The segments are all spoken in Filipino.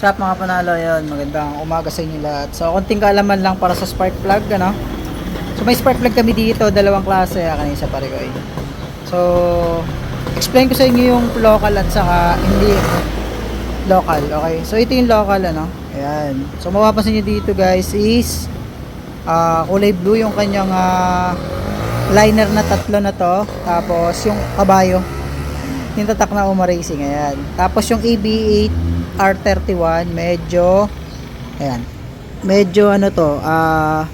What's mga panalo yun? Magandang umaga sa inyo lahat. So, konting kaalaman lang para sa spark plug, ano? So, may spark plug kami dito, dalawang klase, ah, kanina sa Parigoy. So, explain ko sa inyo yung local at saka hindi local, okay? So, ito yung local, ano? Ayan. So, mapapansin nyo dito, guys, is ah, kulay blue yung kanyang ah, liner na tatlo na to. Tapos, yung kabayo, yung tatak na Uma Racing, ayan. Tapos, yung AB8 R31, medyo, ayan, medyo ano to, ah,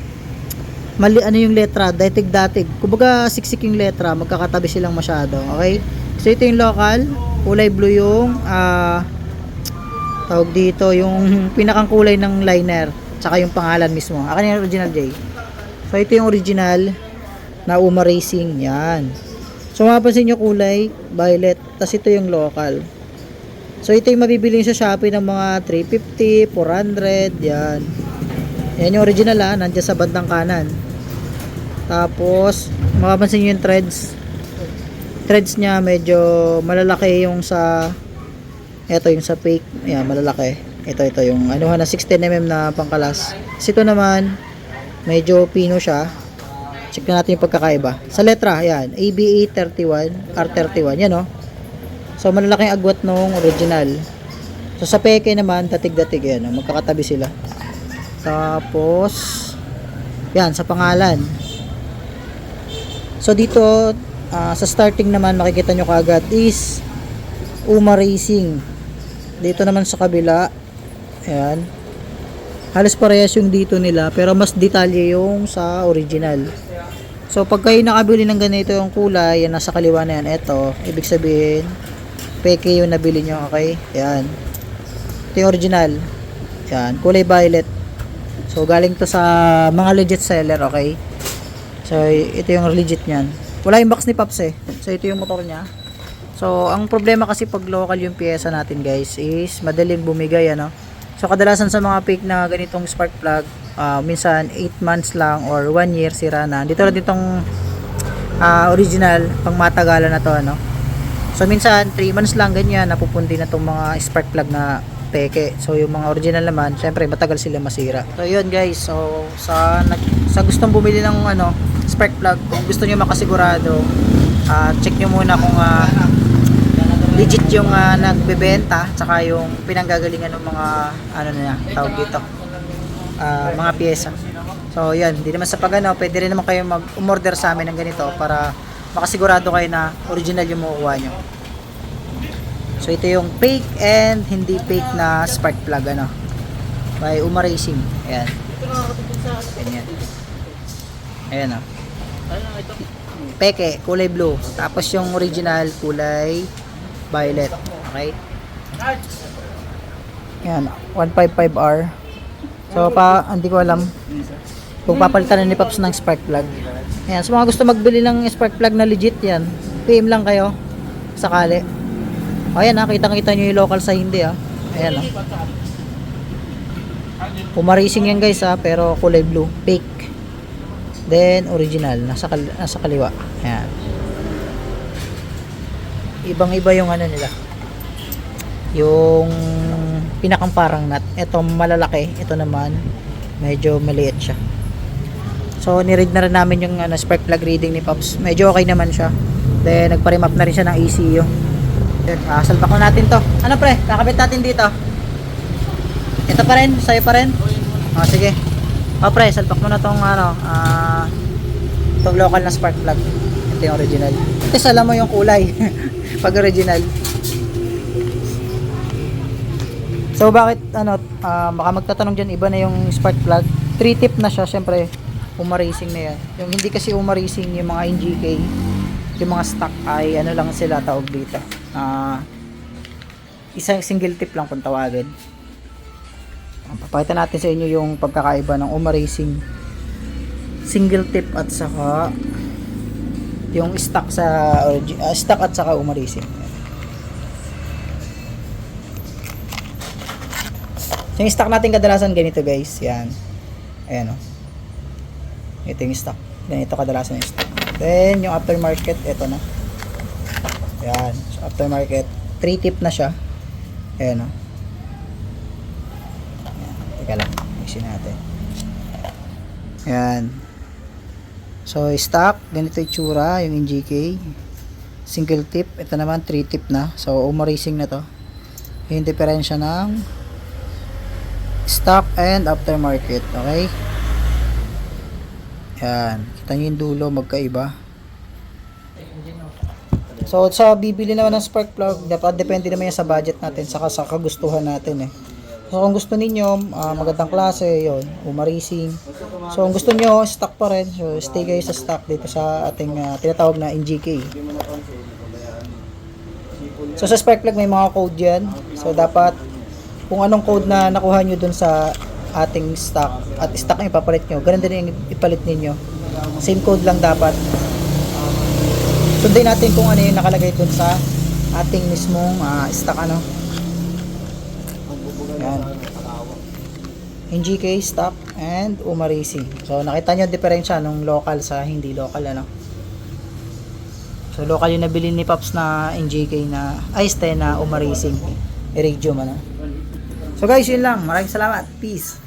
mali ano yung letra, datig-datig. Kumbaga siksik yung letra, magkakatabi silang masyado. Okay? So ito yung local, kulay blue yung ah tawag dito, yung pinakang kulay ng liner, tsaka yung pangalan mismo. Akin yung original J. So ito yung original na Uma Racing, yan. So mapapansin nyo kulay, violet, tas ito yung local. So ito yung mabibili sa Shopee ng mga 350, 400, yan. Yan yung original ha, nandiyan sa bandang kanan. Tapos, makapansin nyo yung threads. Threads niya medyo malalaki yung sa ito yung sa fake. Ayan, malalaki. Ito, ito yung ano na 16mm na pangkalas. Kasi ito naman, medyo pino siya. Check na natin yung pagkakaiba. Sa letra, ayan, ABA 31, R31, yan o. So, malalaking agwat nung original. So, sa peke naman, datig-datig yan. o. Magkakatabi sila. Tapos, yan, sa pangalan. So, dito, ah, sa starting naman, makikita nyo kaagad is Uma Racing. Dito naman sa kabila, ayan, halos parehas yung dito nila, pero mas detalye yung sa original. So, pag kayo nakabili ng ganito yung kulay, yan nasa kaliwa na yan, eto, ibig sabihin, peke yung nabili nyo, okay? Yan. Ito yung original. Yan, kulay violet. So, galing to sa mga legit seller, okay? So, ito yung legit niyan. Wala yung box ni Pops eh. So, ito yung motor niya. So, ang problema kasi pag local yung pyesa natin guys is madaling bumigay ano. So, kadalasan sa mga fake na ganitong spark plug, ah, minsan 8 months lang or 1 year sira na. Dito lang ditong ah, original, pang matagalan na to ano. So, minsan 3 months lang ganyan, napupundi na tong mga spark plug na peke. So, yung mga original naman, syempre matagal sila masira. So, yun guys. So, sa nag- sa gustong bumili ng ano, spark plug, kung gusto niyo makasigurado, ah, check nyo muna kung ah, legit yung ah, nagbebenta tsaka yung pinanggagalingan ng mga ano na tawag dito ah, mga pyesa so yan hindi naman sa pagano pwede rin naman kayo mag umorder sa amin ng ganito para makasigurado kayo na original yung makukuha nyo. So ito yung fake and hindi fake na spark plug ano by Uma Racing. Ayan. Ganyan ayan o peke kulay blue. Tapos yung original kulay violet. Okay? Yan, 155R. So, pa, hindi ko alam kung papalitan na ni Pops ng spark plug. Yan, sa mga gusto magbili ng spark plug na legit yan, PM lang kayo sakali. O, ayan ha, kitang-kita nyo yung local sa hindi ha. Ayan ha. Pumarising yan guys ha, pero kulay blue, fake. Then, original, nasa, kal nasa kaliwa. Ayan ibang iba yung ano nila. Yung pinakang parang nut. Ito malalaki. Ito naman medyo maliit siya. So niread na rin namin yung ano, spark plug reading ni Pops. Medyo okay naman siya. Then nagpa-remap na rin siya ng ECU then ah, salpak na natin to. Ano pre? Kakabit natin dito. Ito pa rin? Sa'yo pa rin? Oh, sige. Oh pre salpak mo na tong ano ah itong local na spark plug. Ito yung original. Ito alam mo yung kulay pag original so bakit ano ah, baka magtatanong dyan iba na yung spark plug? 3 tip na siya syempre Uma Racing na yan. Yung hindi kasi Uma Racing yung mga NGK yung mga stock ay ano lang sila tawag dito. Ah isang single tip lang kung tawagin. Papakita natin sa inyo yung pagkakaiba ng Uma Racing. Single tip at saka yung stock sa ah, stock at saka Uma Racing So, yung stock natin kadalasan ganito guys. Yan. Ayan o ito yung stock. Ganito kadalasan yung stock. Then yung aftermarket ito na. Yan. So, aftermarket. 3 tip na siya. Ayan o Teka lang, mixin natin. Yan. So, stock, ganito yung tsura, yung NGK. Single tip, ito naman 3 tip na. So, Uma Racing na to. Yung diferensya ng stock and aftermarket, okay? Yan, kita nyo yung dulo, magkaiba. So, sa bibili naman ng spark plug, dapat depende naman yan sa budget natin, saka sa kagustuhan natin eh. So, kung gusto ninyo, ah, magandang klase, yon Uma Racing. So, kung gusto nyo, stock pa rin. So, stay kayo sa stock dito sa ating ah, tinatawag na NGK. So, sa spark plug may mga code yan. So, dapat, kung anong code na nakuha nyo dun sa ating stock, at stock na ipapalit nyo, ganun din yung ipalit ninyo. Same code lang dapat. Sundin natin kung ano yung nakalagay dun sa ating mismong ah, stock ano. Yan. NGK stock and Uma Racing. So nakita ang diferensya nung local sa hindi local ano. So local yung nabili ni Pops na NGK na ay ste na Uma Racing. Iridium ano. So guys, yun lang. Maraming salamat. Peace.